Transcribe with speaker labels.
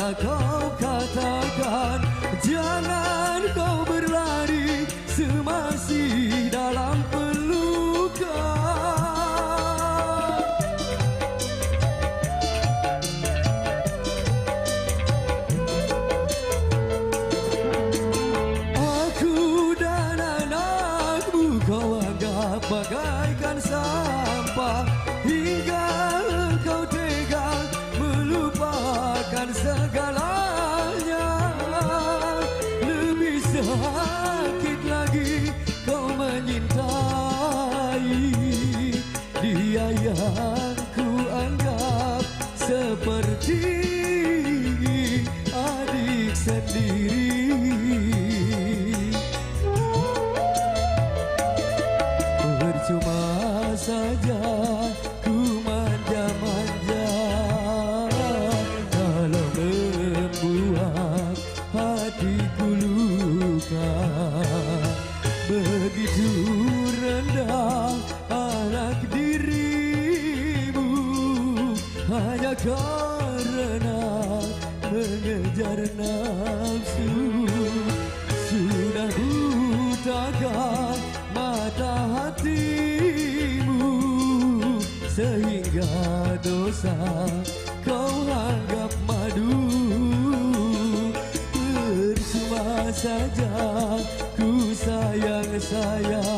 Speaker 1: kau katakan Jangan kau berlari Semasih dalam pelukan. Aku dan anakmu kau anggap bagaikan sampah segalanya. Lebih sakit lagi kau menyintai Dia yang hatiku luka. Begitu rendah anak dirimu Hanya karena mengejar nafsu. Sudah butakan mata hatimu Sehingga dosa saja ku sayang sayang